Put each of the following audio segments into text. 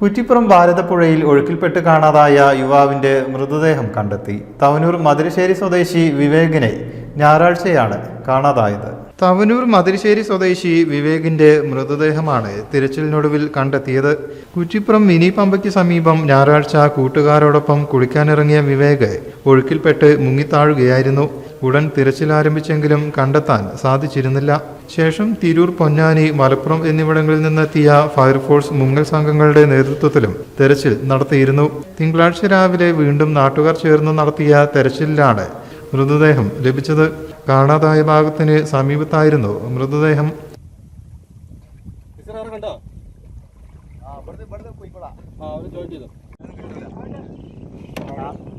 കുറ്റിപ്പുറം ഭാരതപ്പുഴയിൽ ഒഴുക്കിൽപ്പെട്ട് കാണാതായ യുവാവിന്റെ മൃതദേഹം കണ്ടെത്തി. തവനൂർ മതിരശ്ശേരി സ്വദേശി വിവേകിനെ ഞായറാഴ്ചയാണ് കാണാതായത്. തവനൂർ മതിരശ്ശേരി സ്വദേശി വിവേകിന്റെ മൃതദേഹമാണ് തിരച്ചിലിനൊടുവിൽ കണ്ടെത്തിയത്. കുറ്റിപ്പുറം മിനി പമ്പയ്ക്ക് സമീപം ഞായറാഴ്ച കൂട്ടുകാരോടൊപ്പം കുളിക്കാനിറങ്ങിയ വിവേക് ഒഴുക്കിൽപ്പെട്ട് മുങ്ങിത്താഴുകയായിരുന്നു. ഉടൻ തിരച്ചിൽ ആരംഭിച്ചെങ്കിലും കണ്ടെത്താൻ സാധിച്ചിരുന്നില്ല. ശേഷം തിരൂർ പൊന്നാനി മലപ്പുറം എന്നിവിടങ്ങളിൽ നിന്നെത്തിയ ഫയർഫോഴ്സ് മുങ്ങൽ സംഘങ്ങളുടെ നേതൃത്വത്തിലും തെരച്ചിൽ നടത്തിയിരുന്നു. തിങ്കളാഴ്ച രാവിലെ വീണ്ടും നാട്ടുകാർ ചേർന്ന് നടത്തിയ തെരച്ചിലിലാണ് മൃതദേഹം ലഭിച്ചത്. കാണാതായ ഭാഗത്തിന് സമീപത്തായിരുന്നു മൃതദേഹം. ആ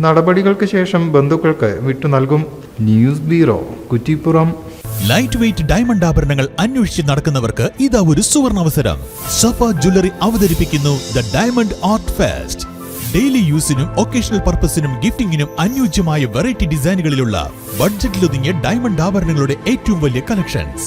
നടപടികൾക്ക് ശേഷം ബന്ധുക്കൾക്ക് വിട്ടു നൽകും news bureau Kuttippuram. Light weight diamond ആഭരണങ്ങൾ അന്വേഷിച്ച് നടക്കുന്നവർക്ക് ഇതാ ഒരു സുവർണ അവസരം സഫ ജ്വല്ലറി അവതരിപ്പിക്കുന്നു the diamond art fest daily യൂസിനും occasional പർപ്പസിനും ഗിഫ്റ്റിംഗിനും അനുയോജ്യമായ വെറൈറ്റി ഡിസൈനുകളിലുള്ള ബഡ്ജറ്റിലൊതുങ്ങിയ ഡയമണ്ട് ആഭരണങ്ങളുടെ ഏറ്റവും വലിയ കളക്ഷൻസ്